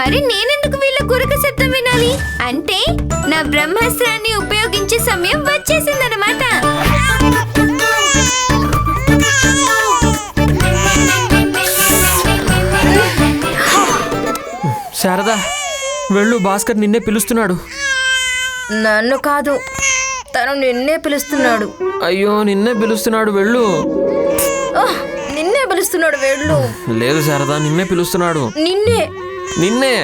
మరి నేనెందుకు వీళ్ళ గురక శబ్దం వినాలి? అంటే నా బ్రహ్మాస్త్రాన్ని ఉపయోగించే సమయం వచ్చేసిందనమాట శారదా వెళ్ళు భాస్కర్ నిన్నే పిలుస్తున్నాడు. నన్ను కాదు తను నిన్నే పిలుస్తున్నాడు. అయ్యో నిన్నే పిలుస్తున్నాడు వెళ్ళు. నిన్నే పిలుస్తున్నాడు వెళ్ళు. లేదు శారదా నిన్నే పిలుస్తున్నాడు. నిన్నే? నిన్నే!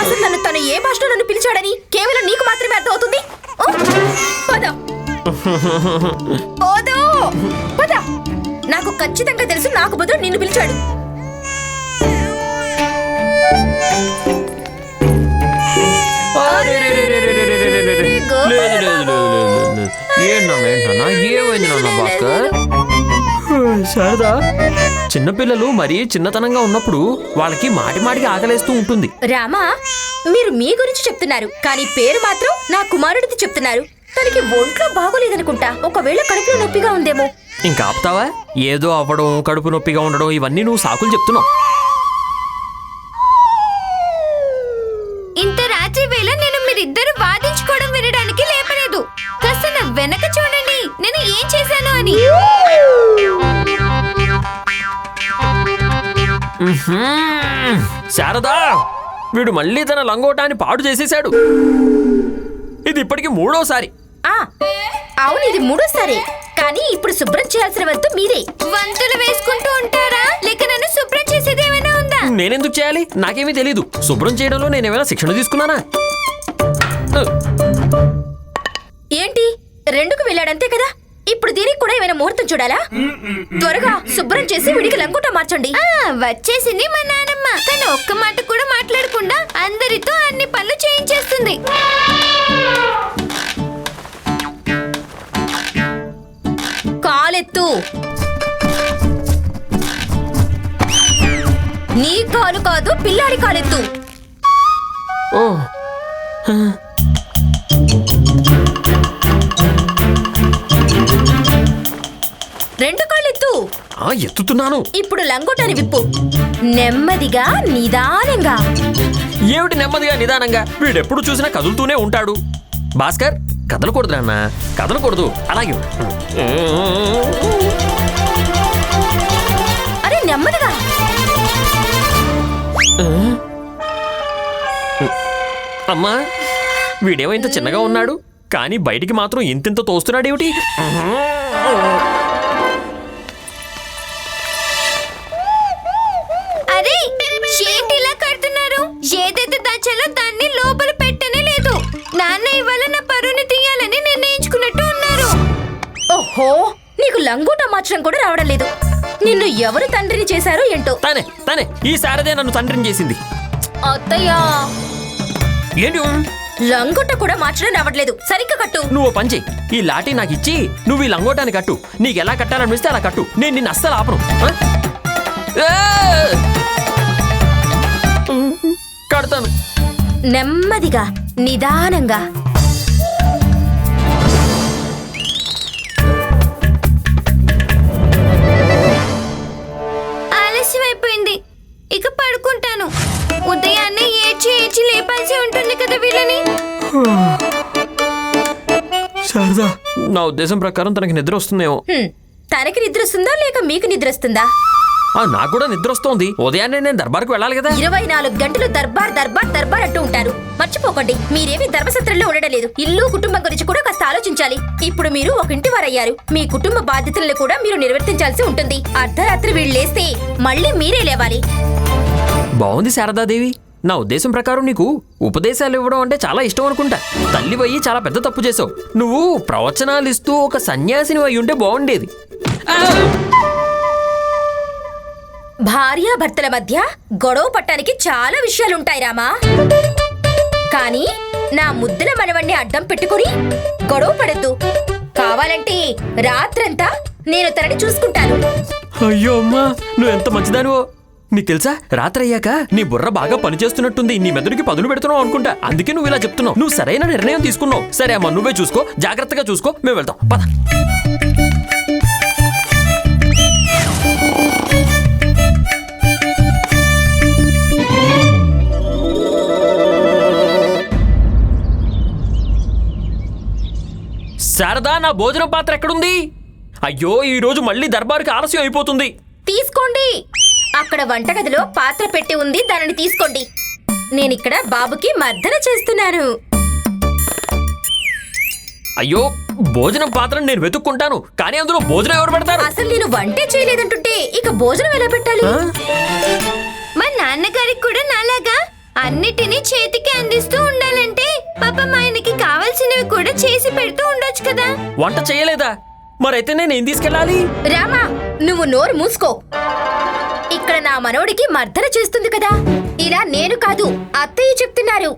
అసలు నన్ను తను ఏ భాషలో నన్ను పిలిచాడని కేవలం నీకు మాత్రమే పోదు పద నాకు ఖచ్చితంగా తెలుసు నాకు బదులు నిన్ను పిలిచాడు. ఏంటన్నా ఏంటన్నా ఏమైంది నాన్న భాస్కర్ శారదా? చిన్నపిల్లలు మరీ చిన్నతనంగా ఉన్నప్పుడు వాళ్ళకి మాటి మాటికి ఆకలేస్తూ ఉంటుంది. రామా మీరు మీ గురించి చెప్తున్నారు కానీ పేరు మాత్రం నా కుమారుడిది చెప్తున్నారు. తనకి ఒంట్లో బాగోలేదనుకుంటా ఒకవేళ కడుపులో నొప్పిగా ఉందేమో. ఇంకా ఆపుతావా? ఏదో అవ్వడం కడుపు నొప్పిగా ఉండడం ఇవన్నీ నువ్వు సాకులు చెప్తున్నావు. ఇంత రాత్రి వేళ నేను మీరిద్దరు వాదించుకోవడం వినడానికి లేపలేదు. కాస్త నా వెనక చూడండి నేను ఏం చేశాను అని. శారదా వీడు మళ్ళీ తన లంగోటాన్ని పాడు చేసేశాడు. ఇది ఇప్పటికి మూడోసారి. ఆ అవును ఇది మూడోసారి. కానీ ఇప్పుడు శుభ్రం చేయాల్సిన వంతు మీరే. వంతులు వేసుకుంటూ ఉంటారా? లేక నన్ను శుభ్రం చేసేది ఏమైనా ఉందా? నేనెందుకు చేయాలి? నాకేమీ తెలీదు. శుభ్రం చేయడంలో నేనేమైనా శిక్షణ తీసుకున్నానా? ఏంటి? రెండుకు వెళ్ళాడంతే కదా? ఇప్పుడు ఏమైనా ముహూర్తం చూడాలా? త్వరగా శుభ్రం చేసి విడికి లంగుట మార్చండి. ఆ వచ్చేసింది మా నానమ్మ. తను ఒక్క మాట కూడా మాట్లాడకుండా అందరితో అన్ని పనులు చేయించేస్తుంది. కాలెత్తు. నీ కాలు కాదు పిల్లాడి కాలెత్తు. ఓ రెండు కాళ్ళెత్తు. ఆ ఎత్తుతున్నాను. ఇప్పుడు లంగోటాని విప్పు. నెమ్మదిగా నిదానంగా. ఏమిటి నెమ్మదిగా నిదానంగా? వీడెప్పుడు చూసినా కదులుతూనే ఉంటాడు. భాస్కర్ కదలకూడదు నాన్న. కదలకూడదు. అలాగే అరే నెమ్మదిగా. అమ్మా వీడేమో ఇంత చిన్నగా ఉన్నాడు కానీ బయటికి మాత్రం ఇంతింత తోస్తున్నాడేమిటి? ఓహో నీకు లంగోటా మార్చడం కూడా రావడం లేదు. నిన్ను ఎవరు తండ్రిని చేశారో ఏంటో? తనే తనే ఈ శారదే నన్ను తండ్రిని చేసింది. అత్తయ్యా! ఏంటి లంగొట్ట కూడా మార్చడం రావట్లేదు. సరిగ్గా కట్టు. నువ్వు చెయ్యి. ఈ లాఠీ నాకు ఇచ్చి నువ్వు ఈ లంగోటాన్ని కట్టు. నీకు ఎలా కట్టాలనిపిస్తే అలా కట్టు. నేను నిన్ను అస్సలు ఆపను! కడతాను. నెమ్మదిగా నిదానంగా కదా వీళ్ళని? శారదా. నా ఉద్దేశం ప్రకారం తనకి నిద్ర వస్తుందేమో. హ్మ్. తనకి నిద్ర వస్తుందా లేక మీకు నిద్ర వస్తుందా ఆ, నాకు కూడా నిద్ర వస్తోంది ఉదయాన్నే నేను దర్బార్కు వెళ్ళాలి కదా. ఇరవై నాలుగు గంటలు దర్బార్ దర్బార్ దర్బార్ అంటూ ఉంటారు. మర్చిపోకండి మీరేమి ధర్మసత్రంలో ఉండడం లేదు ఇల్లు కుటుంబం గురించి కూడా కాస్త ఆలోచించాలి. ఇప్పుడు మీరు ఒక ఇంటి వారయ్యారు. మీ కుటుంబ బాధ్యతలను కూడా మీరు నిర్వర్తించాల్సి ఉంటుంది. అర్ధరాత్రి వీళ్ళు లేస్తే మళ్ళీ మీరే లేవాలి. బాగుంది శారదాదేవి. నా ఉద్దేశం ప్రకారం నీకు ఉపదేశాలు ఇవ్వడం అంటే చాలా ఇష్టం అనుకుంటా. తల్లి పోయి చాలా పెద్ద తప్పు చేసావు నువ్వు ప్రవచనాలు ఇస్తూ ఒక సన్యాసిని అయి ఉంటే బాగుండేది! భార్యాభర్తల మధ్య గొడవ పట్టడానికి చాలా విషయాలుంటాయి రామా. కానీ నా ముద్దుల మనవణ్ణి అడ్డం పెట్టుకుని గొడవ పడద్దు. కావాలంటే రాత్రంతా నేను తనని చూసుకుంటాను. అయ్యో అమ్మా నువ్వు ఎంత మంచిదానివో. నీకు తెలుసా? రాత్రి అయ్యాక నీ బుర్ర బాగా పనిచేస్తున్నట్టుంది. నీ మెదడుకి పదును పెడుతున్నావు అనుకుంటా. అందుకే నువ్వు ఇలా చెప్తున్నావు. నువ్వు సరైన నిర్ణయం తీసుకున్నావు. సరే అమ్మ నువ్వే చూసుకో. జాగ్రత్తగా చూసుకో. మేము వెళ్తాం. పద. శారదా నా భోజనం పాత్ర ఎక్కడుంది? అయ్యో ఈ రోజు మళ్ళీ దర్బార్కి ఆలస్యం అయిపోతుంది. తీసుకోండి. అక్కడ వంటగదిలో పాత్ర పెట్టి ఉంది దానిని తీసుకోండి. నేనిక్కడ బాబుకి మర్దన చేస్తున్నాను. అయ్యో భోజనం పాత్రను నేను వెతుక్కుంటాను కానీ అందులో భోజనం ఎవరు పెడతారు? అసలు నేను వంటే చేయలేదంటుంటే ఇక భోజనం ఎలా పెట్టాలి? మా నాన్నగారికి కూడా నాలాగా అన్నిటినీ చేతికి అందిస్తూ ఉండాలంటే పాపం ఆయనకి కావాల్సినవి కూడా చేసి పెడుతూ ఉండొచ్చు కదా. వంట చేయలేదా? మరైతే నేను ఏం తీసుకెళ్ళాలి? రామా నువ్వు నోరు మూసుకో. నా మనవడికి మర్దన చేస్తుంది కదా. ఇలా నేను కాదు అత్తయ్య చెప్తున్నారు.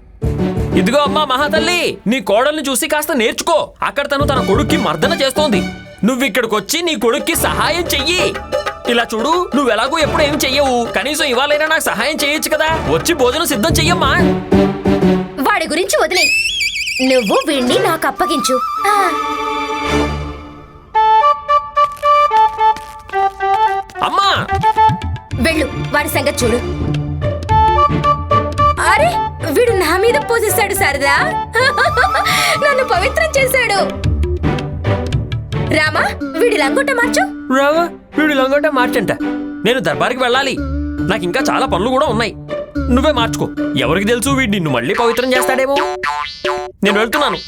ఇదిగో అమ్మా మహాతల్లి నీ కోడల్ని చూసి కాస్త నేర్చుకో. అక్కడ తను తన కొడుక్కి మర్దన చేస్తోంది. నువ్వు ఇక్కడికి వచ్చి నీ కొడుక్కి సహాయం చెయ్యి. ఇలా చూడు నువ్వు ఎలాగో ఎప్పుడు ఏం చెయ్యవు. కనీసం ఇవాళైనా నాకు సహాయం చేయొచ్చు కదా. వచ్చి భోజనం సిద్ధం చెయ్యమ్మా. వాడి గురించి వదిలే. నువ్వు వీణ్ణి నాకు అప్పగించు. వెళ్ళు వాడి సంగతి చూడు. అరే వీడు నా మీద పోసేశాడు సరదా నన్ను పవిత్రం చేశాడు. రామా వీడి లంగొట్ట మార్చు. రావా వీడు లంగోటే మార్చంట. నేను దర్బార్కి వెళ్ళాలి. నాకు ఇంకా చాలా పనులు కూడా ఉన్నాయి. నువ్వే మార్చుకో. ఎవరికి తెలుసు వీడు నిన్ను మళ్ళీ పవిత్రం చేస్తాడేమో? నేను వెళ్తున్నాను.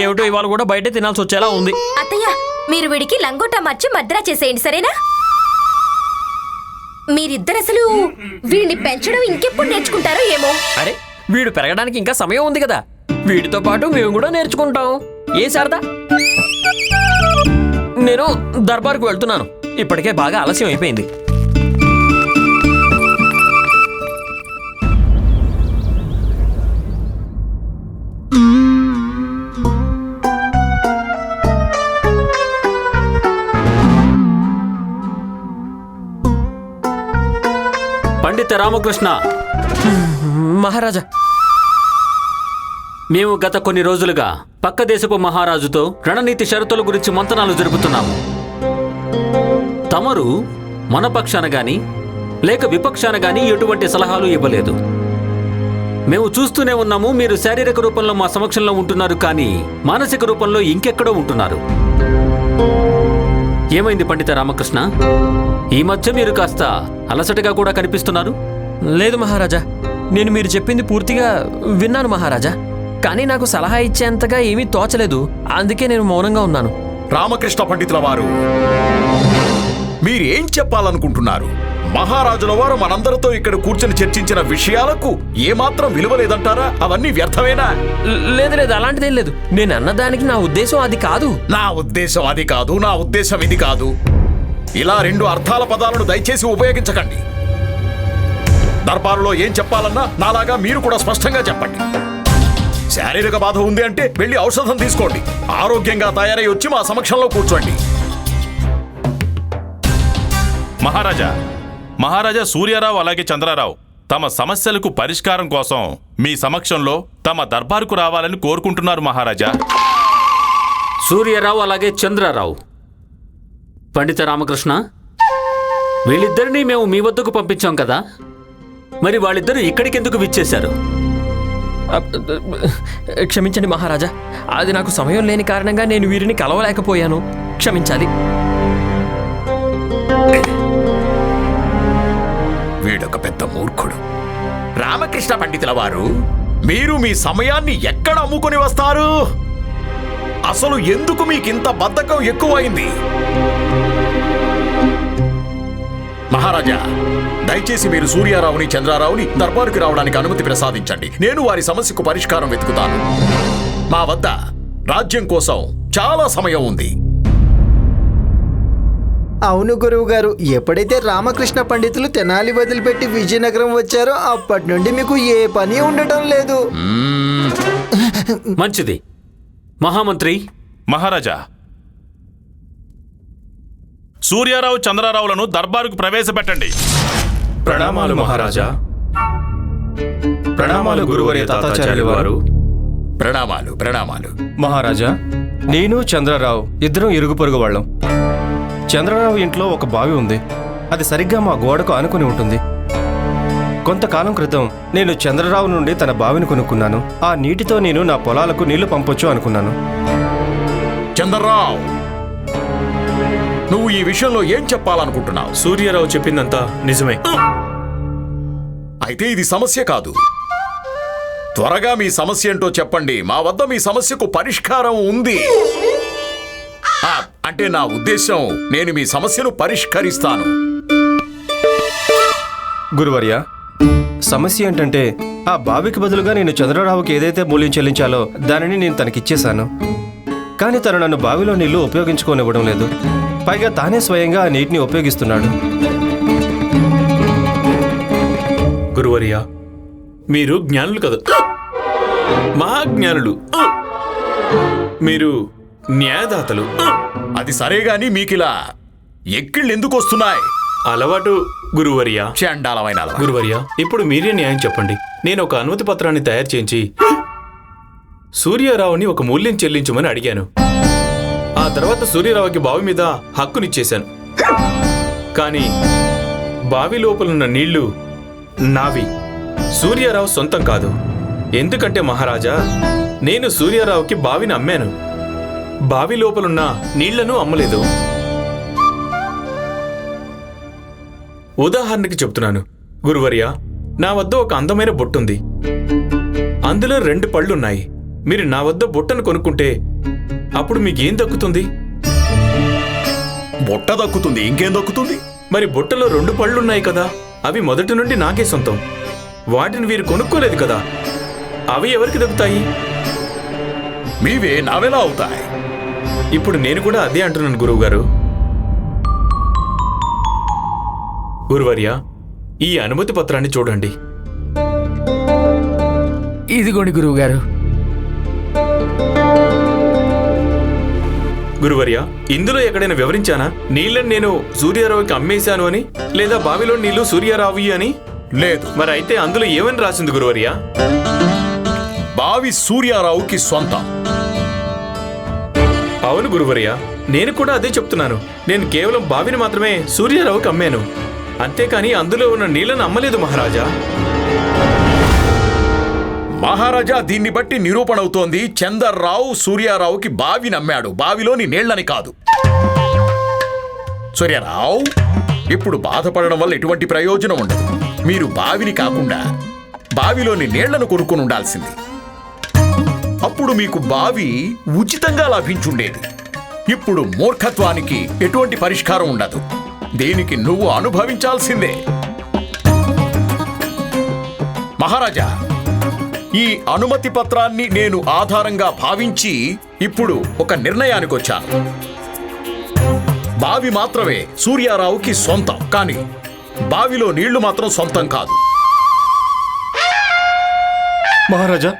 ఏమిటో ఇవాళ కూడా బయటే తినాల్సి వచ్చేలా ఉంది. అత్తయ్య మీరు వీడికి లంగోట మార్చి మద్రా చేసేయండి సరేనా? మీరిద్దరసలు వీడిని పెంచడం ఇంకెప్పుడు నేర్చుకుంటారో ఏమో. అరే వీడు పెరగడానికి ఇంకా సమయం ఉంది కదా. వీడితో పాటు మేము కూడా నేర్చుకుంటాం. ఏ శారదా? నేను దర్బార్కు వెళ్తున్నాను. ఇప్పటికే బాగా ఆలస్యం అయిపోయింది. రామకృష్ణ. మహారాజా. మేము గత కొన్ని రోజులుగా పక్క దేశపు మహారాజుతో రణనీతి షరతుల గురించి మంతనాలు జరుపుతున్నాము. తమరు మన పక్షాన గాని లేక విపక్షాన గాని ఎటువంటి సలహాలు ఇవ్వలేదు. మేము చూస్తూనే ఉన్నాము మీరు శారీరక రూపంలో మా సమక్షంలో ఉంటున్నారు కానీ మానసిక రూపంలో ఇంకెక్కడో ఉంటున్నారు. ఏమైంది పండిత రామకృష్ణ? ఈ మధ్య మీరు కాస్త అలసటగా కూడా కనిపిస్తున్నారు. లేదు మహారాజా నేను మీరు చెప్పింది పూర్తిగా విన్నాను మహారాజా. కానీ నాకు సలహా ఇచ్చేంతగా ఏమీ తోచలేదు. అందుకే నేను మౌనంగా ఉన్నాను. రామకృష్ణ పండితుల వారు మీరేం చెప్పాలనుకుంటున్నారు? మహారాజుల వారు మనందరితో ఇక్కడ కూర్చొని చర్చించిన విషయాలకు ఏమాత్రం విలువ లేదంటారా? అవన్నీ వ్యర్థమేనా? లేదు లేదు అలాంటిదేం లేదు. నేను అన్నదానికి నా ఉద్దేశం అది కాదు. నా ఉద్దేశం అది కాదు నా ఉద్దేశం ఇది కాదు. ఇలా రెండు అర్థాల పదాలను దయచేసి ఉపయోగించకండి. దర్బారులో ఏం చెప్పాలన్నా నాలాగా మీరు కూడా స్పష్టంగా చెప్పండి. శారీరక బాధ ఉంది అంటే వెళ్ళి ఔషధం తీసుకోండి. ఆరోగ్యంగా తయారై వచ్చి మా సమక్షంలో కూర్చోండి. మహారాజా మహారాజా సూర్యారావు అలాగే చంద్రారావు తమ సమస్యలకు పరిష్కారం కోసం మీ సమక్షంలో తమ దర్బారుకు రావాలని కోరుకుంటున్నారు మహారాజా. సూర్యరావు అలాగే చంద్రరావు. పండిత రామకృష్ణ వీళ్ళిద్దరినీ మేము మీ వద్దకు పంపించాం కదా? మరి వాళ్ళిద్దరూ ఇక్కడికి ఎందుకు విచ్చేశారు క్షమించండి మహారాజా. అది నాకు సమయం లేని కారణంగా నేను వీరిని కలవలేకపోయాను. క్షమించాలి. వీడొక పెద్ద మూర్ఖుడు. రామకృష్ణ పండితుల వారు మీరు మీ సమయాన్ని ఎక్కడ అమ్ముకొని వస్తారు? అసలు ఎందుకు మీకింత బద్ధకం ఎక్కువైంది? మహారాజా దయచేసి మీరు సూర్యారావుని చంద్రారావుని దర్బారుకి రావడానికి అనుమతి ప్రసాదించండి. నేను వారి సమస్యకు పరిష్కారం వెతుకుతాను. మా వద్ద రాజ్యం కోసం చాలా సమయం ఉంది. అవును గురువు గారు ఎప్పుడైతే రామకృష్ణ పండితులు తెనాలి వదిలిపెట్టి విజయనగరం వచ్చారో అప్పటి నుండి మీకు ఏ పని ఉండటం లేదు. మంచిది. మహామంత్రి. మహారాజా. సూర్యారావు చంద్రారావులను దర్బారుకు ప్రవేశపెట్టండి. ప్రణామాలు మహారాజా. ప్రణామాలు గురువర్య తాతాచార్యులు వారు. ప్రణామాలు ప్రణామాలు. మహారాజా నేను చంద్రరావు ఇద్దరం ఇరుగు పొరుగు వాళ్ళం. చంద్రరావు ఇంట్లో ఒక బావి ఉంది. అది సరిగ్గా మా గోడకు ఆనుకుని ఉంటుంది. కొంతకాలం క్రితం నేను చంద్రరావు నుండి తన బావిని కొనుక్కున్నాను. ఆ నీటితో నేను నా పొలాలకు నీళ్ళు పంపొచ్చు అనుకున్నాను. చంద్రరావు! నువ్వు ఈ విషయంలో ఏం చెప్పాలనుకుంటున్నావు? సూర్యారావు చెప్పిందంతా నిజమే. అయితే ఇది సమస్య కాదు. త్వరగా మీ సమస్య ఏంటో చెప్పండి. మా వద్ద మీ సమస్యకు పరిష్కారం ఉంది. అంటే నా ఉద్దేశం నేను మీ సమస్యను పరిష్కరిస్తాను. గురువర్య సమస్య ఏంటంటే ఆ బావికి బదులుగా నేను చంద్రరావుకి ఏదైతే మూల్యం చెల్లించాలో దానిని నేను తనకిచ్చేశాను. కానీ తను నన్ను బావిలో నీళ్ళు ఉపయోగించుకోనివ్వడం లేదు. పైగా తానే స్వయంగా ఆ నీటిని ఉపయోగిస్తున్నాడు. గురువర్య మీరు జ్ఞానులు కదా? మహాజ్ఞానులు. మీరు న్యాయదాతలు. అది సరే గాని మీకిలా ఎక్కిళ్ళు ఎందుకు వస్తున్నాయి అలవాటు గురువర్య. చండాలమైన అలవాటు. గురువర్య ఇప్పుడు మీరే న్యాయం చెప్పండి. నేను ఒక అనుమతి పత్రాన్ని తయారు చేయించి సూర్యారావుని ఒక మూల్యం చెల్లించమని అడిగాను. ఆ తర్వాత సూర్యారావుకి బావి మీద హక్కునిచ్చేశాను. కానీ బావి లోపలున్న నీళ్ళు నావి. సూర్యారావు సొంతం కాదు. ఎందుకంటే మహారాజా నేను సూర్యారావుకి బావిని అమ్మాను. బావి లోపలున్న నీళ్ళను అమ్మలేదు. ఉదాహరణకి చెప్తున్నాను. గురువర్య నా వద్ద ఒక అందమైన బొట్టుంది. అందులో రెండు పళ్ళున్నాయి. మీరు నా వద్ద బొట్టను కొనుక్కుంటే అప్పుడు మీకేం దక్కుతుంది? బుట్ట దక్కుతుంది ఇంకేం దక్కుతుంది? మరి బుట్టలో రెండు పళ్ళున్నాయి కదా అవి మొదటి నుండి నాకే సొంతం. వాటిని వీరు కొనుక్కోలేదు కదా అవి ఎవరికి దక్కుతాయి? మీవే నావెలా అవుతాయి? ఇప్పుడు నేను కూడా అదే అంటున్నాను గురువుగారు. గురువర్య ఈ అనుమతి పత్రాన్ని చూడండి. ఇదిగోండి గురువు గారు గురువర్య ఇందులో ఎక్కడైనా వివరించానా? నీళ్ళని నేను సూర్యారావుకి అమ్మేశాను అని లేదా బావిలో నీళ్ళు సూర్యారావు అని? లేదు. మరి అయితే అందులో ఏమని రాసింది గురువర్య? బావి సూర్యారావుకి సొంతం. అవును గురువర్య నేను కూడా అదే చెప్తున్నాను. నేను కేవలం బావిని మాత్రమే సూర్యారావుకి అమ్మాను. అంతేకాని అందులో ఉన్న నీళ్ళను అమ్మలేదు మహారాజా. మహారాజా దీన్ని బట్టి నిరూపణ అవుతోంది చందర్రావు సూర్యారావుకి బావి నమ్మాడు బావిలోని నీళ్ళని కాదు. సూర్యారావు ఇప్పుడు బాధపడడం వల్ల ఎటువంటి ప్రయోజనం ఉండదు. మీరు బావిని కాకుండా బావిలోని నీళ్ళను కొనుక్కొని ఉండాల్సింది. అప్పుడు మీకు బావి ఉచితంగా లభించుండేది. ఇప్పుడు మూర్ఖత్వానికి ఎటువంటి పరిష్కారం ఉండదు. దీనికి నువ్వు అనుభవించాల్సిందే. మహారాజా ఈ అనుమతి పత్రాన్ని నేను ఆధారంగా భావించి ఇప్పుడు ఒక నిర్ణయానికి వచ్చాను. బావి మాత్రమే సూర్యారావుకి సొంతం కానీ బావిలో నీళ్ళు మాత్రం సొంతం కాదు. మహారాజా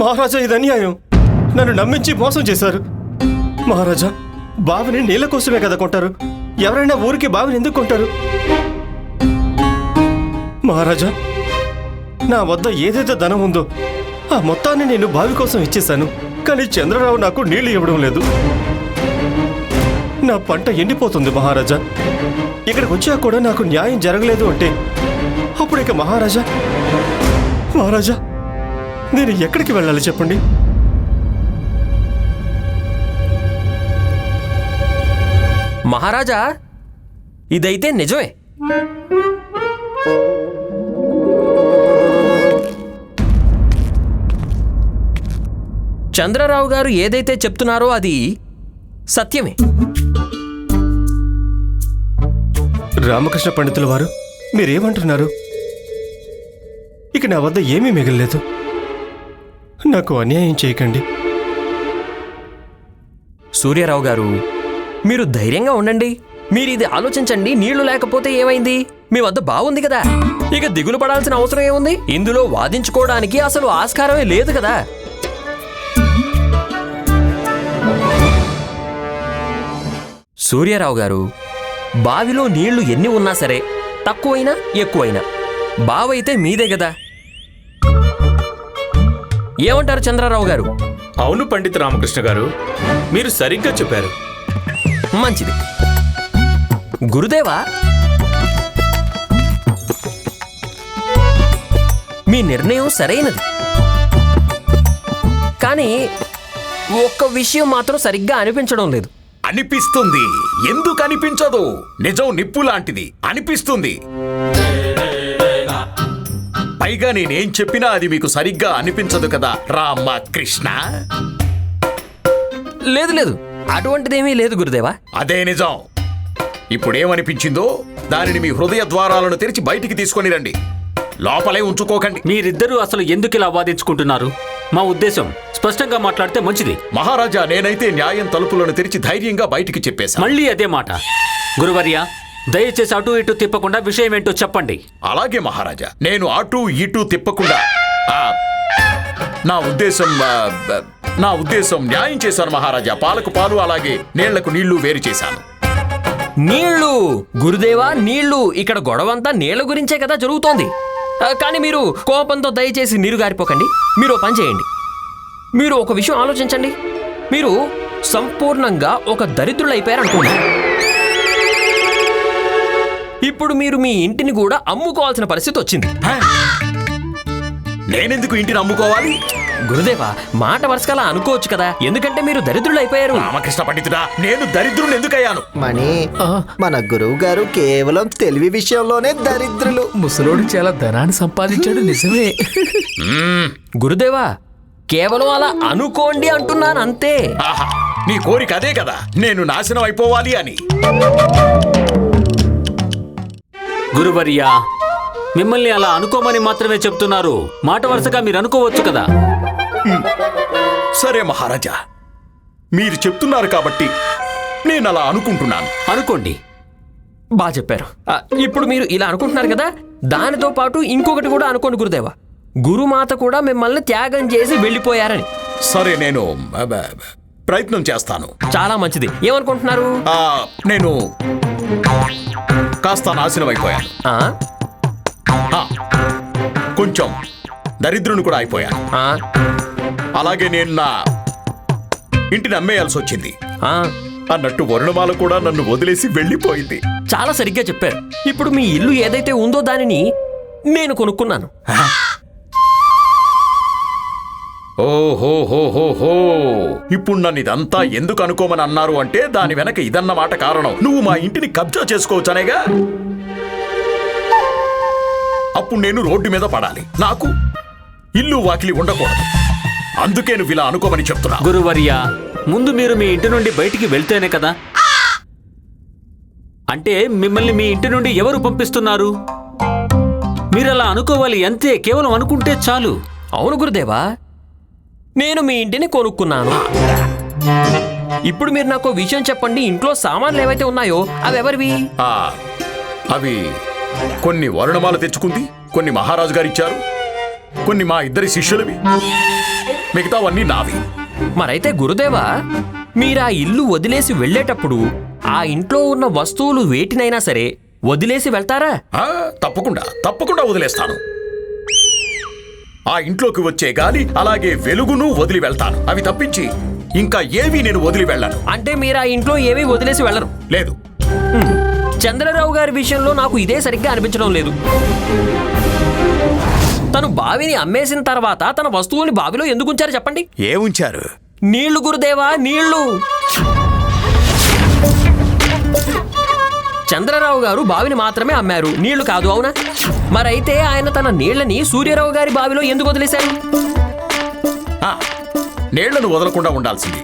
మహారాజా ఇది అన్యాయం. నన్ను నమ్మించి మోసం చేశారు. మహారాజా బావిని నీళ్ళ కోసమే కదా కొంటారు. ఎవరైనా ఊరికి బావిని ఎందుకు కొంటారు? మహారాజా నా వద్ద ఏదైతే ధనం ఉందో ఆ మొత్తాన్ని నేను బావి కోసం ఇచ్చేశాను. కానీ చంద్రరావు నాకు నీళ్ళు ఇవ్వడం లేదు. నా పంట ఎండిపోతుంది మహారాజా. ఇక్కడికి వచ్చాక కూడా నాకు న్యాయం జరగలేదు అంటే అప్పుడు ఇక మహారాజా మహారాజా నేను ఎక్కడికి వెళ్ళాలి చెప్పండి? మహారాజా ఇదైతే నిజమే. చంద్రరావు గారు ఏదైతే చెప్తున్నారో అది సత్యమే. రామకృష్ణ పండితుల వారు మీరేమంటున్నారు? ఇక నా వద్ద ఏమీ మిగలలేదు. నాకు అన్యాయం చేయకండి. సూర్యారావు గారు మీరు ధైర్యంగా ఉండండి. మీరు ఇది ఆలోచించండి నీళ్ళు లేకపోతే ఏమైంది? మీ వద్ద బాగుంది కదా. ఇక దిగులు పడాల్సిన అవసరం ఏముంది? ఇందులో వాదించుకోవడానికి అసలు ఆస్కారమే లేదు కదా. సూర్యారావు గారు బావిలో నీళ్ళు ఎన్ని ఉన్నా సరే తక్కువైనా ఎక్కువైనా బావైతే మీదే కదా. ఏమంటారు చంద్రారావు గారు? అవును పండిత రామకృష్ణ గారు. మీరు సరిగ్గా చెప్పారు. మంచిది. గురుదేవా? మీ నిర్ణయం సరైనది. కానీ ఒక్క విషయం మాత్రం సరిగ్గా అనిపించడం లేదు. అనిపిస్తుంది. ఎందుకు అనిపించదు? నిజం నిప్పు లాంటిది. అనిపిస్తుంది. పైగా నేనేం చెప్పినా అది మీకు సరిగ్గా అనిపించదు కదా రామకృష్ణ? లేదు లేదు. అటువంటిదేమీ లేదు గురుదేవా. అదే నిజం. ఇప్పుడేమనిపించిందో దానిని మీ హృదయ ద్వారాలను తెరిచి బయటికి తీసుకొని రండి. లోపలే ఉంచుకోకండి. మీరిద్దరూ అసలు ఎందుకు ఇలా వాదించుకుంటున్నారు? మా ఉద్దేశం స్పష్టంగా మాట్లాడితే మంచిది. మహారాజా నేనైతే న్యాయం తలుపులను తెరిచి ధైర్యంగా బయటికి చెప్పేశాను. మళ్ళీ అదే మాట. గురువర్య దయచేసి అటు ఇటు తిప్పకుండా విషయం ఏంటో చెప్పండి. అలాగే మహారాజా నేను అటు ఇటు తిప్పకుండా ఆ, నా ఉద్దేశం ఆ, బ- నా ఉద్దేశం న్యాయం చేశాను మహారాజా. పాలకు పాలు అలాగే నీళ్ళకు నీళ్ళు వేరు చేశాను. నీళ్ళు గురుదేవా నీళ్ళు. ఇక్కడ గొడవంతా నీళ్ళ గురించే కదా జరుగుతోంది. ఆ, కానీ మీరు కోపంతో దయచేసి నీరు గారిపోకండి. మీరు ఓ పని చేయండి. మీరు ఒక విషయం ఆలోచించండి. మీరు సంపూర్ణంగా ఒక దరిద్రులు అయిపోయారు అనుకోండి ఇప్పుడు మీరు మీ ఇంటిని కూడా అమ్ముకోవాల్సిన పరిస్థితి వచ్చింది? నేనెందుకు ఇంటిని అమ్ముకోవాలి? గురుదేవా మాట వరుసకలా అనుకోవచ్చు కదా. ఎందుకంటే మీరు దరిద్రులు అయిపోయారు రామకృష్ణ పండితుడా నేను దరిద్రుని ఎందుకయ్యాను? మణి మన గురువు గారు కేవలం తెలివి విషయంలోనే దరిద్రులు. ముసలోడు చాలా ధనాన్ని సంపాదించాడు నిజమే. గురుదేవా కేవలం అలా అనుకోండి అంటున్నాను అంతే ఆహా నీ కోరిక అదే కదా. నేను నాశనం అయిపోవాలి అని. గురువర్య మిమ్మల్ని అలా అనుకోమని మాత్రమే చెప్తున్నారు. మాట వరుసగా మీరు అనుకోవచ్చు కదా? సరే మహారాజా మీరు చెప్తున్నారు కాబట్టి నేను అలా అనుకుంటున్నాను. అనుకోండి. బాగా చెప్పారు. ఆ, ఇప్పుడు మీరు ఇలా అనుకుంటున్నారు కదా దానితో పాటు ఇంకొకటి కూడా అనుకోండి గురుదేవా. గురుమాత కూడా మిమ్మల్ని త్యాగం చేసి వెళ్ళిపోయారని. సరే నేను ప్రయత్నం చేస్తాను. చాలా మంచిది. ఏమనుకుంటున్నారు? ఆ, నేను కాస్త నాశనం అయిపోయాను ఆ? ఆ, కొంచెం దరిద్రుని కూడా అయిపోయాను. ఆ? అలాగే నేను నా ఇంటిని అమ్మేయాల్సి వచ్చింది. ఆ? అన్నట్టు వరుణమాల కూడా నన్ను వదిలేసి వెళ్ళిపోయింది. చాలా సరిగ్గా చెప్పారు. ఇప్పుడు మీ ఇల్లు ఏదైతే ఉందో దానిని నేను కొనుక్కున్నాను. ఓహోహోహోహో ఇప్పుడు నన్ను ఇదంతా ఎందుకు అనుకోమని అన్నారు అంటే దాని వెనక ఇదన్నమాట కారణం. నువ్వు మా ఇంటిని కబ్జా చేసుకోవచ్చనేగా? అప్పుడు నేను రోడ్డు మీద పడాలి. నాకు ఇల్లు వాకిలి ఉండకూడదు. అందుకే నువ్వు ఇలా అనుకోమని చెప్తున్నా గురువర్య ముందు మీరు మీ ఇంటి నుండి బయటికి వెళ్తేనే కదా? అంటే మిమ్మల్ని మీ ఇంటి నుండి ఎవరు పంపిస్తున్నారు? మీరు అలా అనుకోవాలి అంతే కేవలం అనుకుంటే చాలు. అవును గురుదేవా నేను మీ ఇంటిని కొనుక్కున్నాను. ఇప్పుడు మీరు నాకు విషయం చెప్పండి. ఇంట్లో సామాన్లు ఏవైతే ఉన్నాయో అవి ఎవరివి? ఆ, అవి కొన్ని వరుణమాల తెచ్చుకుంది కొన్ని మహారాజు గారు ఇచ్చారు కొన్ని మా ఇద్దరి శిష్యులవి మిగతావన్నీ నావి. మరైతే గురుదేవా మీరు ఆ ఇల్లు వదిలేసి వెళ్ళేటప్పుడు ఆ ఇంట్లో ఉన్న వస్తువులు వేటినైనా సరే వదిలేసి వెళ్తారా? ఆ, తప్పకుండా తప్పకుండా వదిలేస్తాను. ఆ ఇంట్లోకి వచ్చే గాలి అలాగే వెలుగును వదిలి వెళ్తాను. అవి తప్పించి ఇంకా ఏవి నేను వదిలి వెళ్ళను. అంటే మీరు ఆ ఇంట్లో ఏమీ వదిలేసి వెళ్ళరు? లేదు. చంద్రరావు గారి విషయంలో నాకు ఇదే సరిగ్గా అనిపించడం లేదు. తను బావిని అమ్మేసిన తర్వాత తన వస్తువుని బావిలో ఎందుకు ఉంచారు చెప్పండి? ఏ ఉంచారు నీళ్ళు గురుదేవా నీళ్ళు! చంద్రరావు గారు బావిని మాత్రమే అమ్మారు. నీళ్ళు కాదు అవునా? మరైతే ఆయన తన నీళ్ళని సూర్యరావు గారి బావిలో ఎందుకు వదిలేశారు? ఆ, నీళ్ళను వదలకుండా ఉండాల్సింది?